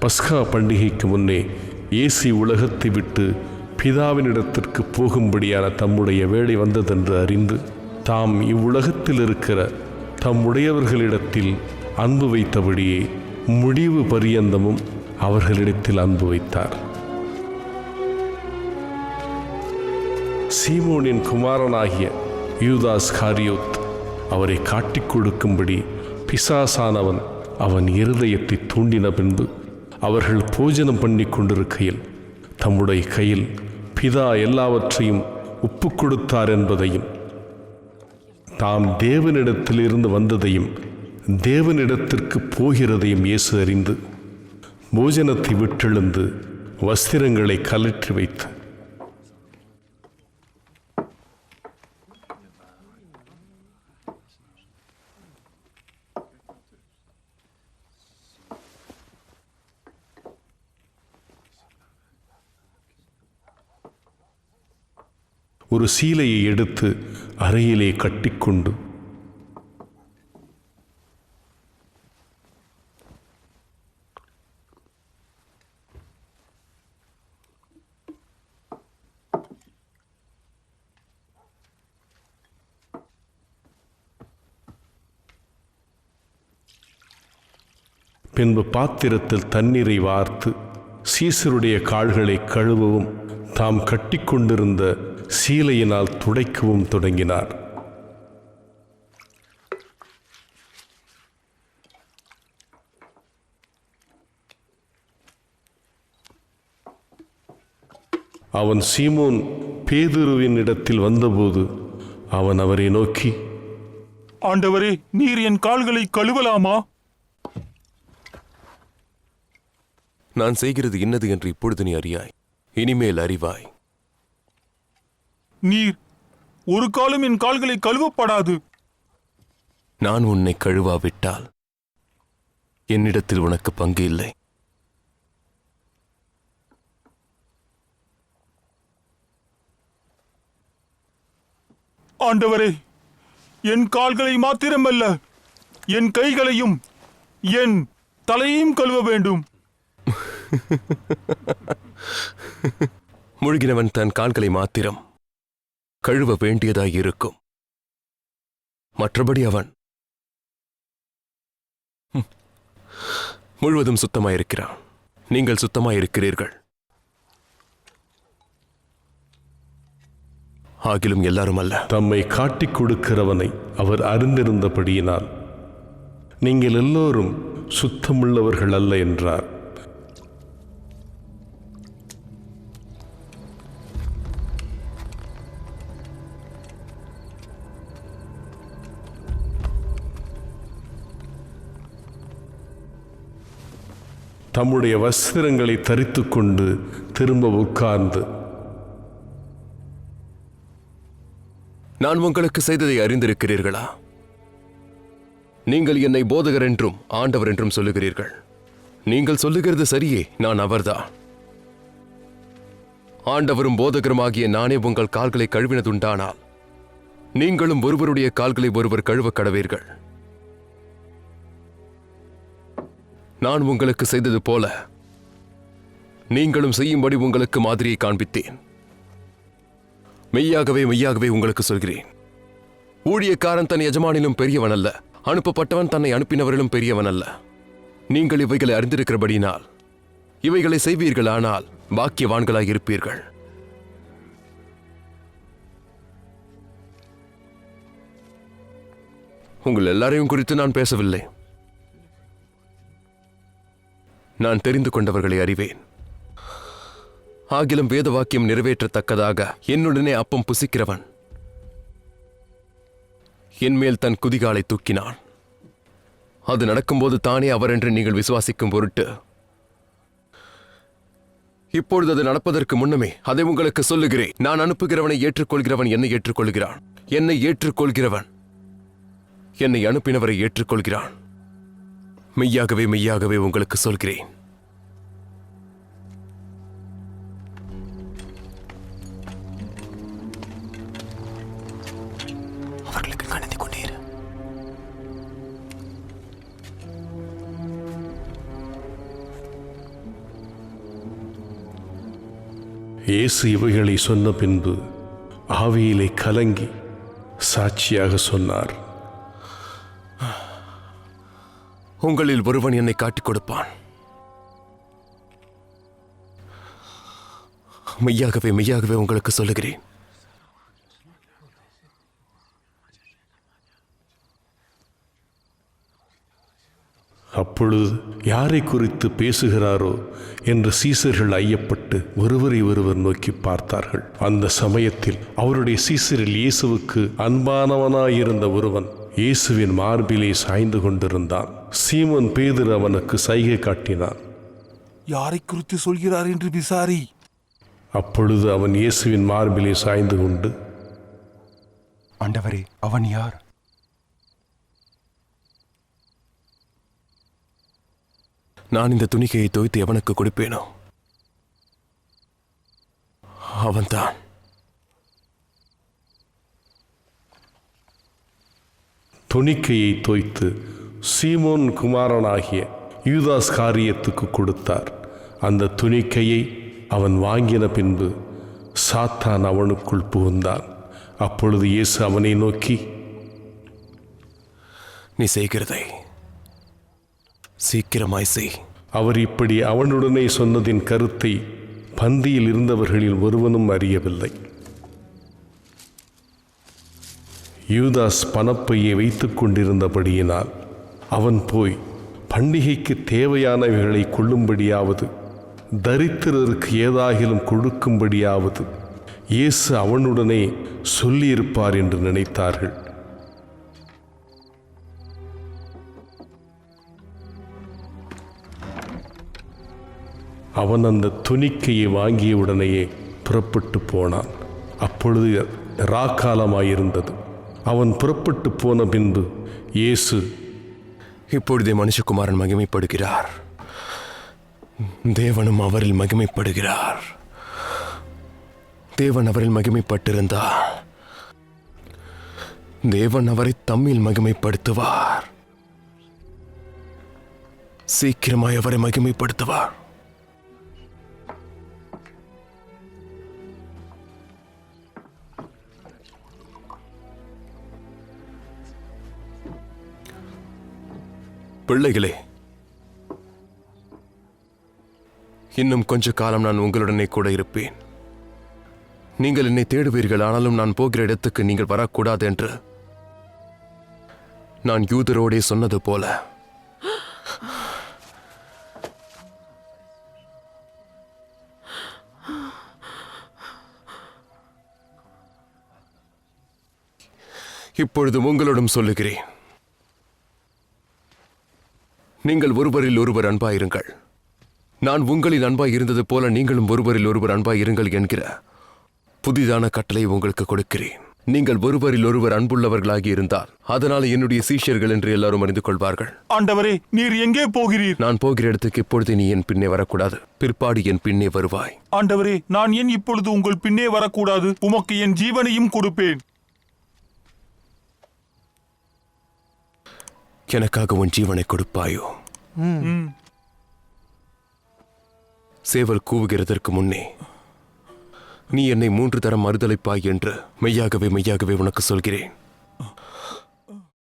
பஸ்கா பண்டிகைக்கு முன்னே இயேசு உலகத்தை விட்டு பிதாவினிடத்திற்கு போகும்படியான தம்முடைய வேலை வந்ததென்று அறிந்து தாம் இவ்வுலகத்தில் இருக்கிற தம்முடையவர்களிடத்தில் அன்பு வைத்தபடியே முடிவு பரியந்தமும் அவர்களிடத்தில் அன்பு வைத்தார். சீமோனின் குமாரனாகிய யூதாஸ் காரியோத் அவரை காட்டிக் கொடுக்கும்படி பிசாசானவன் அவன் இருதயத்தை தூண்டின பின்பு அவர்கள் போஜனம் பண்ணி கொண்டிருக்கையில் தம்முடைய கையில் பிதா எல்லாவற்றையும் ஒப்புக் கொடுத்தார் என்பதையும் தாம் தேவனிடத்திலிருந்து வந்ததையும் தேவனிடத்திற்கு போகிறதையும் இயேசு அறிந்து போஜனத்தை விட்டெழுந்து வஸ்திரங்களை கலற்றி வைத்து ஒரு சீலையை எடுத்து அறையிலே கட்டிக்கொண்டு பின்பு பாத்திரத்தில் தண்ணீரை வார்த்து சீசருடைய கால்களை கழுவவும் தாம் கட்டிக்கொண்டிருந்த சீலையினால் துடைக்கவும் தொடங்கினார். அவன் சீமோன் பேதுருவின் இடத்தில் வந்தபோது அவன் அவரை நோக்கி ஆண்டவரே நீர் என் கால்களை கழுவலாமா? நான் செய்கிறது இன்னது என்று இப்பொழுது நீ அறியாய். இனிமேல் அறிவாய். நீர். ஒரு காலம் என் கால்களை கழுவப்படாது. நான் உன்னை கழுவாவிட்டால் என்னிடத்தில் உனக்கு பங்கு இல்லை. ஆண்டவரே என் கால்களை மாத்திரமல்ல என் கைகளையும் என் தலையையும் கழுவ வேண்டும். முழுகினவன் தன் கால்களை மாத்திரம். கழுவ வேண்டியதாயிருக்கும் மற்றபடி அவன் முழுவதும் சுத்தமாயிருக்கிறான். நீங்கள் சுத்தமாயிருக்கிறீர்கள். ஆகிலும் எல்லாரும் அல்ல. தம்மை காட்டிக் கொடுக்கிறவனை அவர் அறிந்திருந்தபடியினால் நீங்கள் எல்லோரும் சுத்தமுள்ளவர்கள் அல்ல என்றார். தம்முடைய வஸ்திரங்களை தரித்து கொண்டு திரும்ப உட்கார்ந்து. நான் உங்களுக்கு செய்ததை அறிந்திருக்கிறீர்களா? நீங்கள் என்னை போதகர் என்றும் ஆண்டவர் என்றும் சொல்லுகிறீர்கள். நீங்கள் சொல்லுகிறது சரியே நான் அவர்தான் ஆண்டவரும் போதகருமாகிய நானே உங்கள் கால்களை கழுவினதுண்டானால் நீங்களும் ஒருவருடைய கால்களை ஒருவர் கழுவ கடவீர்கள். நான் உங்களுக்கு செய்தது போல. நீங்களும் செய்யும்படி உங்களுக்கு மாதிரியை காண்பித்தேன். மெய்யாகவே மெய்யாகவே உங்களுக்கு சொல்கிறேன். ஊழியக்காரன் தன் எஜமானிலும் பெரியவன் அல்ல. அனுப்பப்பட்டவன் தன்னை அனுப்பினவரிலும் பெரியவன் அல்ல. நீங்கள் இவைகளை அறிந்திருக்கிறபடினால் இவைகளை செய்வீர்களானால் பாக்கியவான்களாக இருப்பீர்கள் உங்கள் எல்லாரையும் குறித்து நான் பேசவில்லை. நான் தெரிந்து கொண்டவர்களை அறிவேன். ஆகிலும் வேத வாக்கியம் நிறைவேற்றத்தக்கதாக என்னுடனே அப்பம் புசிக்கிறவன். என்மேல் தன் குதிகாலை தூக்கினான். அது நடக்கும்போது தானே அவர் என்று நீங்கள் விசுவாசிக்கும் பொருட்டு. இப்பொழுது அது நடப்பதற்கு முன்னமே அதை உங்களுக்கு சொல்லுகிறேன். நான் அனுப்புகிறவனை ஏற்றுக்கொள்கிறவன் என்னை ஏற்றுக்கொள்கிறான். என்னை ஏற்றுக்கொள்கிறவன் என்னை அனுப்பினவரை ஏற்றுக்கொள்கிறான். மெய்யாகவே மெய்யாகவே உங்களுக்கு சொல்கிறேன். இயேசு இவைகளை சொன்ன பின்பு ஆவியிலே கலங்கி சாட்சியாக சொன்னார். உங்களில் ஒருவன் என்னை காட்டிக் கொடுப்பான். மெய்யாகவே மெய்யாகவே உங்களுக்கு சொல்லுகிறேன். அப்பொழுது யாரை குறித்து பேசுகிறாரோ என்று சீசர்கள் ஐயப்பட்டு ஒருவரை ஒருவர் நோக்கி பார்த்தார்கள். அந்த சமயத்தில் அவருடைய சீசரில் இயேசுவுக்கு அன்பானவனாயிருந்த ஒருவன் இயேசுவின் மார்பிலே சாய்ந்து கொண்டிருந்தான். சீமோன் பேதுரு அவனுக்கு சைகை காட்டினான். யாரை குறித்து சொல்கிறார் என்று விசாரி. அப்பொழுது அவன் இயேசுவின் மார்பிலே சாய்ந்து கொண்டு ஆண்டவரே அவன் யார்? நான் இந்த துணிக்கையை தோய்த்து எவனுக்கு கொடுப்பேனோ? அவன்தான். துணிக்கையை தோய்த்து சீமோன் குமாரனாகிய யூதாஸ் காரியத்துக்கு கொடுத்தார். அந்த துணிக்கையை அவன் வாங்கின பின்பு சாத்தான் அவனுக்குள் புகுந்தான். அப்பொழுது இயேசு அவனை நோக்கி நீ செய்கிறதை சீக்கிரமாய் செய். அவர் இப்படி அவனுடனே சொன்னதின் கருத்தை பந்தியில் இருந்தவர்களில் ஒருவனும் அறியவில்லை. யூதாஸ் பணப்பையை வைத்துக் கொண்டிருந்தபடியினால் அவன் போய் பண்டிகைக்கு தேவையானவைகளை கொள்ளும்படியாவது தரித்திரருக்கு ஏதாகிலும் கொடுக்கும்படியாவது இயேசு அவனுடனே சொல்லியிருப்பார் என்று நினைத்தார்கள். அவன் அந்த துணிக்கையை வாங்கிய உடனேயே புறப்பட்டு போனான். அப்பொழுது ராக்காலமாயிருந்தது அவன் புறப்பட்டு போன பின்பு இயேசு இப்பொழுதே மனுஷகுமாரன் மகிமைப்படுகிறார். தேவனும் அவரில் மகிமைப்படுகிறார். தேவன் அவரில் மகிமைப்பட்டிருந்தார் தேவன் அவரை தம்மில் மகிமைப்படுத்துவார். சீக்கிரமாய் அவரை மகிமைப்படுத்துவார். பிள்ளைகளே. இன்னும் கொஞ்ச காலம் நான் உங்களுடனே கூட இருப்பேன். நீங்கள் என்னை தேடுவீர்கள் ஆனாலும் நான் போகிற இடத்துக்கு நீங்கள் வரக்கூடாது என்று நான் யூதரோடே சொன்னது போல. இப்பொழுது உங்களிடம் சொல்லுகிறேன். நீங்கள் ஒருவரில் ஒருவர் அன்பாயிருங்கள். நான் உங்களில் அன்பாய் இருந்தது போல நீங்களும் ஒருவரில் ஒருவர் அன்பாய் இருங்கள் என்கிற புதிதான கட்டளை உங்களுக்கு கொடுக்கிறேன். நீங்கள் ஒருவரில் ஒருவர் அன்புள்ளவர்களாகி இருந்தால் அதனால் என்னுடைய சீஷர்கள் என்று எல்லாரும் அறிந்து கொள்வார்கள். ஆண்டவரே நீர் எங்கே போகிறீர்? நான் போகிற இடத்துக்கு இப்பொழுது நீ என் பின்னே வரக்கூடாது. பிற்பாடு என் பின்னே வருவாய். ஆண்டவரே நான் ஏன் இப்பொழுது உங்கள் பின்னே வரக்கூடாது? உமக்கு என் ஜீவனையும் கொடுப்பேன். எனக்காக உன் ஜீவனை கொடுப்பாயோ? சேவல் கூவுகிறதற்கு முன்னே நீ என்னை மூன்று தரம் மறுதலைப்பாய் என்று மெய்யாகவே மெய்யாகவே உனக்கு சொல்கிறேன்.